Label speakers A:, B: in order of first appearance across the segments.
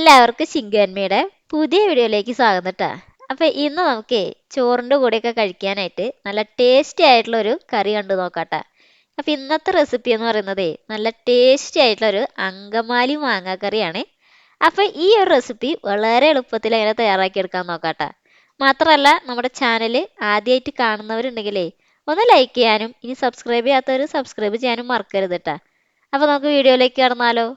A: എല്ലാവർക്കും ശിങ്കുവന്മയുടെ പുതിയ വീഡിയോയിലേക്ക് സ്വാഗതം കേട്ടോ അപ്പൊ ഇന്ന് നമുക്ക് ചോറിന്റെ കൂടെയൊക്കെ കഴിക്കാനായിട്ട് നല്ല ടേസ്റ്റി ആയിട്ടുള്ള ഒരു കറി കണ്ടു നോക്കാട്ടെ അപ്പൊ ഇന്നത്തെ റെസിപ്പി എന്ന് പറയുന്നത് നല്ല ടേസ്റ്റി ആയിട്ടുള്ള ഒരു അങ്കമാലി മാങ്ങാക്കറിയാണ്. അപ്പൊ ഈ ഒരു റെസിപ്പി വളരെ എളുപ്പത്തിൽ അങ്ങനെ തയ്യാറാക്കി എടുക്കാൻ നോക്കാട്ടെ മാത്രമല്ല നമ്മുടെ ചാനൽ ആദ്യമായിട്ട് കാണുന്നവരുണ്ടെങ്കിലേ ഒന്ന് ലൈക്ക് ചെയ്യാനും ഇനി സബ്സ്ക്രൈബ് ചെയ്യാത്തവർ സബ്സ്ക്രൈബ് ചെയ്യാനും മറക്കരുത് കേട്ടാ അപ്പൊ നമുക്ക് വീഡിയോയിലേക്ക് കടന്നാലോ.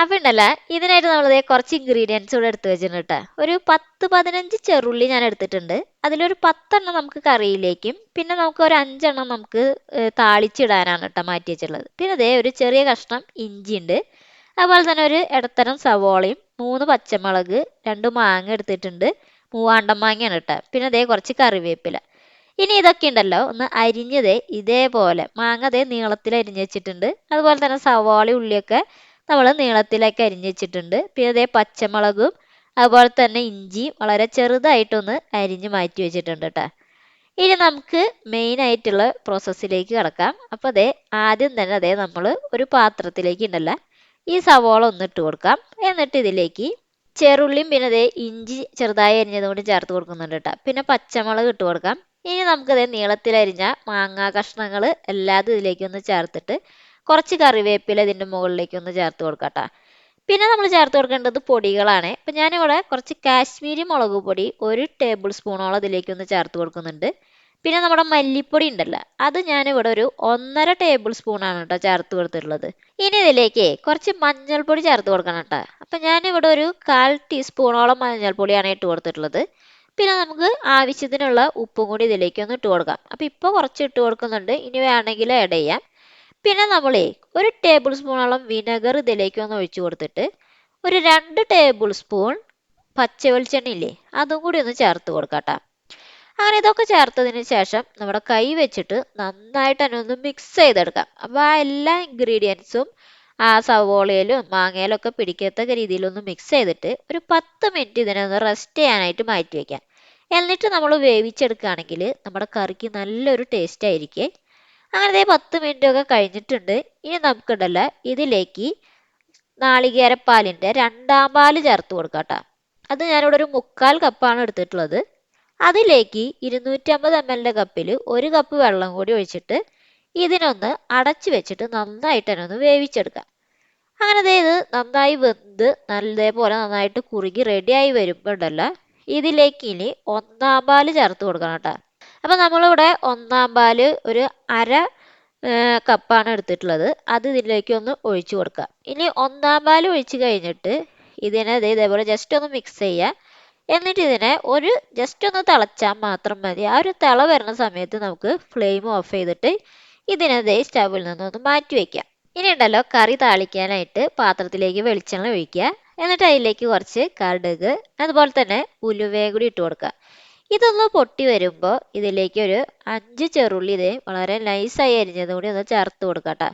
A: അപ്പൊ ഉണ്ടല്ല ഇതിനായിട്ട് നമ്മൾ കുറച്ച് ഇൻഗ്രീഡിയൻസ് കൂടെ എടുത്ത് വെച്ചിട്ടുണ്ട് കേട്ടോ. ഒരു പത്ത് പതിനഞ്ച് ചെറുള്ളി ഞാൻ എടുത്തിട്ടുണ്ട്. അതിലൊരു പത്തെണ്ണം നമുക്ക് കറിയിലേക്കും പിന്നെ നമുക്ക് ഒരു അഞ്ചെണ്ണം നമുക്ക് താളിച്ചിടാനാണ് കേട്ടോ മാറ്റി വെച്ചിട്ടുള്ളത്. പിന്നെ അതേ ഒരു ചെറിയ കഷ്ണം ഇഞ്ചി ഉണ്ട്. അതുപോലെ തന്നെ ഒരു ഇടത്തരം സവോളയും മൂന്ന് പച്ചമുളക് രണ്ട് മാങ്ങ എടുത്തിട്ടുണ്ട്. മൂവാണ്ടം മാങ്ങയാണ് കേട്ടോ. പിന്നെ അതേ കുറച്ച് കറിവേപ്പില. ഇനി ഇതൊക്കെ ഉണ്ടല്ലോ ഒന്ന് അരിഞ്ഞതേ ഇതേപോലെ മാങ്ങ അതേ നീളത്തിൽ അരിഞ്ഞ് വെച്ചിട്ടുണ്ട്. അതുപോലെ തന്നെ സവാള ഉള്ളിയൊക്കെ നമ്മൾ നീളത്തിലേക്ക് അരിഞ്ഞുവെച്ചിട്ടുണ്ട് പിന്നെ അതേ പച്ചമുളകും അതുപോലെ തന്നെ ഇഞ്ചി വളരെ ചെറുതായിട്ടൊന്ന് അരിഞ്ഞ് മാറ്റി വെച്ചിട്ടുണ്ട് കേട്ടോ ഇനി നമുക്ക് മെയിൻ ആയിട്ടുള്ള പ്രോസസ്സിലേക്ക് കിടക്കാം. അപ്പോൾ അതേ ആദ്യം തന്നെ അതേ നമ്മൾ ഒരു പാത്രത്തിലേക്ക് ഉണ്ടല്ല ഈ സവോള ഒന്ന് ഇട്ട് കൊടുക്കാം. എന്നിട്ട് ഇതിലേക്ക് ചെറുള്ളിയും പിന്നെ അതേ ഇഞ്ചി ചെറുതായി അരിഞ്ഞതും കൂടി ചേർത്ത് കൊടുക്കുന്നുണ്ട് കേട്ടോ പിന്നെ പച്ചമുളക് ഇട്ട് കൊടുക്കാം. ഇനി നമുക്കതേ നീളത്തിലരിഞ്ഞ മാങ്ങാ കഷ്ണങ്ങൾ എല്ലാതും ഇതിലേക്കൊന്ന് ചേർത്തിട്ട് കുറച്ച് കറിവേപ്പില ഇതിന്റെ മുകളിലേക്ക് ഒന്ന് ചേർത്ത് കൊടുക്കാം ട്ടാ. പിന്നെ നമ്മൾ ചേർത്ത് കൊടുക്കേണ്ടത് പൊടികളാണ്. ഇപ്പം ഞാനിവിടെ കുറച്ച് കാശ്മീരി മുളക് പൊടി ഒരു ടേബിൾ സ്പൂണോളം ഇതിലേക്ക് ഒന്ന് ചേർത്ത് കൊടുക്കുന്നുണ്ട്. പിന്നെ നമ്മുടെ മല്ലിപ്പൊടി ഉണ്ടല്ലോ അത് ഞാനിവിടെ ഒരു ഒന്നര ടേബിൾ സ്പൂണാണ് കേട്ടോ ചേർത്ത് കൊടുത്തിട്ടുള്ളത്. ഇനി ഇതിലേക്ക് കുറച്ച് മഞ്ഞൾപ്പൊടി ചേർത്ത് കൊടുക്കണം കേട്ടോ. അപ്പം ഞാനിവിടെ ഒരു കാൽ ടീസ്പൂണോളം മഞ്ഞൾപ്പൊടിയാണ് ഇട്ട് കൊടുത്തിട്ടുള്ളത്. പിന്നെ നമുക്ക് ആവശ്യത്തിനുള്ള ഉപ്പും കൂടി ഇതിലേക്ക് ഒന്ന് ഇട്ട് കൊടുക്കാം. അപ്പം ഇപ്പോൾ കുറച്ച് ഇട്ട് കൊടുക്കുന്നുണ്ട്. ഇനി വേണമെങ്കിൽ ആഡ് ചെയ്യാം. പിന്നെ നമ്മളേ ഒരു ടേബിൾ സ്പൂണോളം വിനെഗർ ഇതിലേക്ക് ഒന്ന് ഒഴിച്ചു കൊടുത്തിട്ട് ഒരു രണ്ട് ടേബിൾ സ്പൂൺ പച്ച വെളിച്ചെണ്ണ ഇല്ലേ അതും കൂടി ഒന്ന് ചേർത്ത് കൊടുക്കാട്ട അങ്ങനെ ഇതൊക്കെ ചേർത്തതിന് ശേഷം നമ്മുടെ കൈ വെച്ചിട്ട് നന്നായിട്ട് തന്നെ ഒന്ന് മിക്സ് ചെയ്തെടുക്കാം. അപ്പോൾ ആ എല്ലാ ഇൻഗ്രീഡിയൻസും ആ സവോളയിലും മാങ്ങയിലും ഒക്കെ പിടിക്കത്തക്ക രീതിയിലൊന്ന് മിക്സ് ചെയ്തിട്ട് ഒരു പത്ത് മിനിറ്റ് ഇതിനൊന്ന് റെസ്റ്റ് ചെയ്യാനായിട്ട് മാറ്റി വെക്കാം എന്നിട്ട് നമ്മൾ വേവിച്ചെടുക്കുകയാണെങ്കിൽ നമ്മുടെ കറിക്ക് നല്ലൊരു ടേസ്റ്റ് ആയിരിക്കും. അങ്ങനെ ദേ പത്ത് മിനിറ്റ് ഒക്കെ കഴിഞ്ഞിട്ടുണ്ട്. ഇനി നമുക്കുണ്ടല്ലോ ഇതിലേക്ക് നാളികേരപ്പാലിന്റെ രണ്ടാം പാൽ ചേർത്ത് കൊടുക്കാം കേട്ടോ അത് ഞാനിവിടെ ഒരു മുക്കാൽ കപ്പാണ് എടുത്തിട്ടുള്ളത്. അതിലേക്ക് ഇരുന്നൂറ്റമ്പത് എം എല്ലിന്റെ കപ്പിൽ ഒരു കപ്പ് വെള്ളം കൂടി ഒഴിച്ചിട്ട് ഇതിനൊന്ന് അടച്ചു വെച്ചിട്ട് നന്നായിട്ട് തന്നെ ഒന്ന് വേവിച്ചെടുക്കാം. അങ്ങനെ ഇത് നന്നായി വെന്ത് നല്ലതേപോലെ നന്നായിട്ട് കുറുകി റെഡിയായി വരുമ്പോൾ ഉണ്ടല്ലോ ഇതിലേക്ക് ഇനി ഒന്നാം പാൽ ചേർത്ത് കൊടുക്കണം കേട്ടോ. അപ്പോൾ നമ്മളിവിടെ ഒന്നാം പാൽ ഒരു അര കപ്പാണ് എടുത്തിട്ടുള്ളത്. അത് ഇതിലേക്ക് ഒന്ന് ഒഴിച്ചു കൊടുക്കുക ഇനി ഒന്നാം പാൽ ഒഴിച്ച് കഴിഞ്ഞിട്ട് ഇതിനെ ഇതേപോലെ ജസ്റ്റ് ഒന്ന് മിക്സ് ചെയ്യുക എന്നിട്ട് ഇതിനെ ഒരു ജസ്റ്റ് ഒന്ന് തിളച്ചാൽ മാത്രം മതി. ആ ഒരു തിള വരുന്ന സമയത്ത് നമുക്ക് ഫ്ലെയിം ഓഫ് ചെയ്തിട്ട് ഇതിനെ ദേ സ്റ്റവിൽ നിന്നൊന്ന് മാറ്റി വയ്ക്കാം ഇനി ഉണ്ടല്ലോ കറി താളിക്കാനായിട്ട് പാത്രത്തിലേക്ക് വെളിച്ചെണ്ണ ഒഴിക്കുക. എന്നിട്ട് അതിലേക്ക് കുറച്ച് കടുക് അതുപോലെ തന്നെ ഉലുവയും കൂടി ഇട്ട് കൊടുക്കുക. ഇതൊന്ന് പൊട്ടി വരുമ്പോൾ ഇതിലേക്ക് ഒരു അഞ്ച് ചെറുള്ളി ഇതേ വളരെ നൈസായി അരിഞ്ഞത് കൂടി ഒന്ന് ചേർത്ത് കൊടുക്കട്ടെ.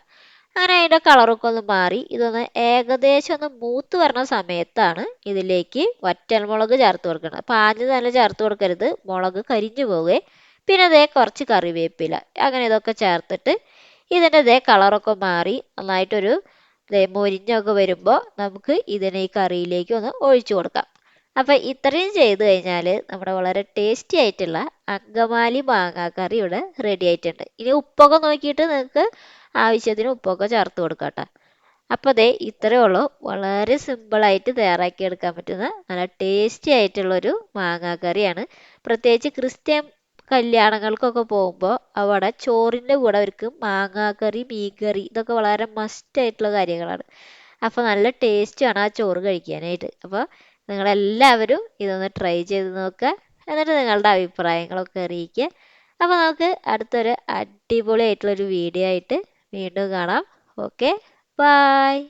A: അങ്ങനെ അതിന്റെ കളറൊക്കെ ഒന്ന് മാറി ഇതൊന്ന് ഏകദേശം ഒന്ന് മൂത്ത് വരുന്ന സമയത്താണ് ഇതിലേക്ക് വറ്റൽമുളക് ചേർത്ത് കൊടുക്കുന്നത്. അപ്പോൾ ആദ്യം തന്നെ ചേർത്ത് കൊടുക്കരുത് മുളക് കരിഞ്ഞു പോവുകയെ പിന്നെ അതേ കുറച്ച് കറിവേപ്പില അങ്ങനെ ഇതൊക്കെ ചേർത്തിട്ട് ഇതിന്റെ ഇതേ കളറൊക്കെ മാറി നന്നായിട്ടൊരു ദേ മൊരിഞ്ഞൊക്കെ വരുമ്പോൾ നമുക്ക് ഇതിനെ ഈ കറിയിലേക്ക് ഒന്ന് ഒഴിച്ചു കൊടുക്കാം. അപ്പോൾ ഇത്രയും ചെയ്തു കഴിഞ്ഞാൽ നമ്മുടെ വളരെ ടേസ്റ്റി ആയിട്ടുള്ള അങ്കമാലി മാങ്ങാക്കറി ഇവിടെ റെഡി ആയിട്ടുണ്ട്. ഇനി ഉപ്പൊക്കെ നോക്കിയിട്ട് നിങ്ങൾക്ക് ആവശ്യത്തിന് ഉപ്പൊക്കെ ചേർത്ത് കൊടുക്കാം കേട്ടോ അപ്പോൾ ദേ ഇത്രയേ ഉള്ളൂ. വളരെ സിമ്പിളായിട്ട് തയ്യാറാക്കി എടുക്കാൻ പറ്റുന്ന നല്ല ടേസ്റ്റി ആയിട്ടുള്ളൊരു മാങ്ങാക്കറിയാണ്. പ്രത്യേകിച്ച് ക്രിസ്ത്യൻ കല്യാണങ്ങൾക്കൊക്കെ പോകുമ്പോൾ അവിടെ ചോറിന്റെ കൂടെ അവർക്ക് മാങ്ങാക്കറി മീൻകറി ഇതൊക്കെ വളരെ മസ്റ്റ് ആയിട്ടുള്ള കാര്യങ്ങളാണ്. അപ്പോൾ നല്ല ടേസ്റ്റാണ് ആ ചോറ് കഴിക്കാനായിട്ട്. അപ്പോൾ നിങ്ങളെല്ലാവരും ഇതൊന്ന് ട്രൈ ചെയ്ത് നോക്കുക. എന്നിട്ട് നിങ്ങളുടെ അഭിപ്രായങ്ങളൊക്കെ അറിയിക്കുക. അപ്പോൾ നമുക്ക് അടുത്തൊരു അടിപൊളി ആയിട്ടുള്ളൊരു വീഡിയോ ആയിട്ട് വീണ്ടും കാണാം. Okay bye